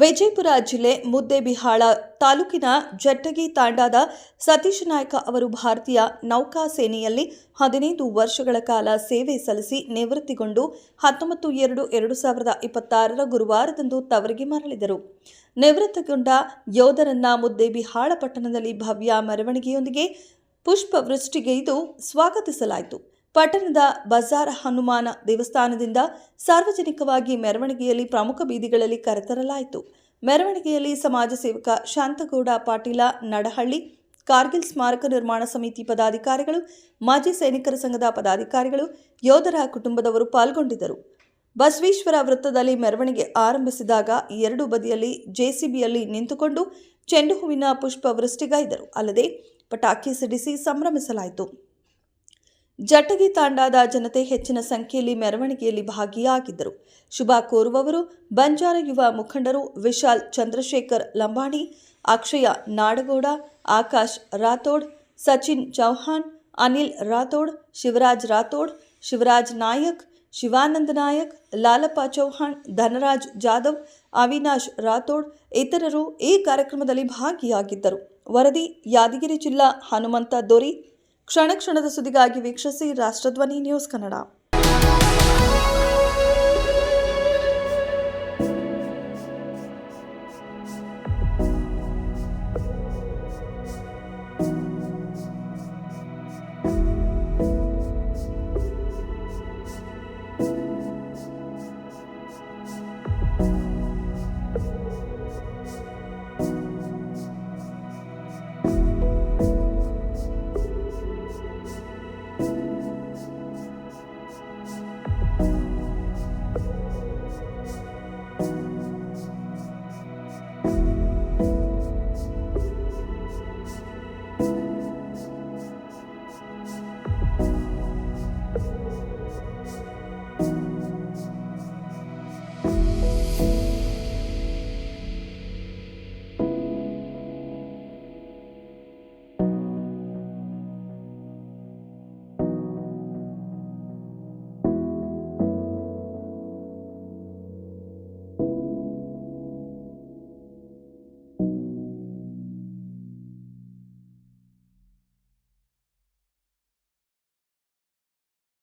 ವಿಜಯಪುರ ಜಿಲ್ಲೆ ಮುದ್ದೇಬಿಹಾಳ ತಾಲೂಕಿನ ಜಟ್ಟಗಿ ತಾಂಡಾದ ಸತೀಶ್ ನಾಯ್ಕ ಅವರು ಭಾರತೀಯ ನೌಕಾ ಸೇನೆಯಲ್ಲಿ ಹದಿನೈದು ವರ್ಷಗಳ ಕಾಲ ಸೇವೆ ಸಲ್ಲಿಸಿ ನಿವೃತ್ತಿಗೊಂಡು ಹತ್ತೊಂಬತ್ತು ಎರಡು ಎರಡು ಸಾವಿರದ ಇಪ್ಪತ್ತಾರರ ಗುರುವಾರದಂದು ತವರಿಗೆ ಮರಳಿದರು. ನಿವೃತ್ತಿಗೊಂಡ ಯೋಧರನ್ನ ಮುದ್ದೇಬಿಹಾಳ ಪಟ್ಟಣದಲ್ಲಿ ಭವ್ಯ ಮೆರವಣಿಗೆಯೊಂದಿಗೆ ಪುಷ್ಪವೃಷ್ಟಿಗೈದು ಸ್ವಾಗತಿಸಲಾಯಿತು. ಪಟ್ಟಣದ ಬಜಾರ್ ಹನುಮಾನ ದೇವಸ್ಥಾನದಿಂದ ಸಾರ್ವಜನಿಕವಾಗಿ ಮೆರವಣಿಗೆಯಲ್ಲಿ ಪ್ರಮುಖ ಬೀದಿಗಳಲ್ಲಿ ಕರೆತರಲಾಯಿತು. ಮೆರವಣಿಗೆಯಲ್ಲಿ ಸಮಾಜ ಸೇವಕ ಶಾಂತಗೌಡ ಪಾಟೀಲ, ನಡಹಳ್ಳಿ, ಕಾರ್ಗಿಲ್ ಸ್ಮಾರಕ ನಿರ್ಮಾಣ ಸಮಿತಿ ಪದಾಧಿಕಾರಿಗಳು, ಮಾಜಿ ಸೈನಿಕರ ಸಂಘದ ಪದಾಧಿಕಾರಿಗಳು, ಯೋಧರ ಕುಟುಂಬದವರು ಪಾಲ್ಗೊಂಡಿದ್ದರು. ಬಸವೇಶ್ವರ ವೃತ್ತದಲ್ಲಿ ಮೆರವಣಿಗೆ ಆರಂಭಿಸಿದಾಗ ಎರಡು ಬದಿಯಲ್ಲಿ ಜೆಸಿಬಿಯಲ್ಲಿ ನಿಂತುಕೊಂಡು ಚೆಂಡು ಹೂವಿನ ಪುಷ್ಪ ವೃಷ್ಟಿಗೈದರು ಅಲ್ಲದೆ ಪಟಾಕಿ ಸಿಡಿಸಿ ಸಂಭ್ರಮಿಸಲಾಯಿತು. ಜಟಗಿ ತಾಂಡಾದ ಜನತೆ ಹೆಚ್ಚಿನ ಸಂಖ್ಯೆಯಲ್ಲಿ ಮೆರವಣಿಗೆಯಲ್ಲಿ ಭಾಗಿಯಾಗಿದ್ದರು. ಶುಭ ಕೋರುವವರು ಬಂಜಾರ ಯುವ ಮುಖಂಡರು ವಿಶಾಲ್ ಚಂದ್ರಶೇಖರ್ ಲಂಬಾಣಿ, ಅಕ್ಷಯ ನಾಡಗೌಡ, ಆಕಾಶ್ ರಾಥೋಡ್, ಸಚಿನ್ ಚೌಹಾಣ್, ಅನಿಲ್ ರಾಥೋಡ್, ಶಿವರಾಜ್ ರಾಥೋಡ್, ಶಿವರಾಜ್ ನಾಯಕ್, ಶಿವಾನಂದ ನಾಯಕ್, ಲಾಲಪ್ಪ ಚೌಹಾಣ್, ಧನರಾಜ್ ಜಾಧವ್, ಅವಿನಾಶ್ ರಾಥೋಡ್ ಇತರರು ಈ ಕಾರ್ಯಕ್ರಮದಲ್ಲಿ ಭಾಗಿಯಾಗಿದ್ದರು. ವರದಿ ಯಾದಗಿರಿ ಜಿಲ್ಲಾ ಹನುಮಂತ ದೊರಿ ಕ್ಷಣ ಕ್ಷಣದ ಸುದ್ದಿಗಾಗಿ ವೀಕ್ಷಿಸಿ ರಾಷ್ಟ್ರಧ್ವನಿ ನ್ಯೂಸ್ ಕನ್ನಡ. Bye.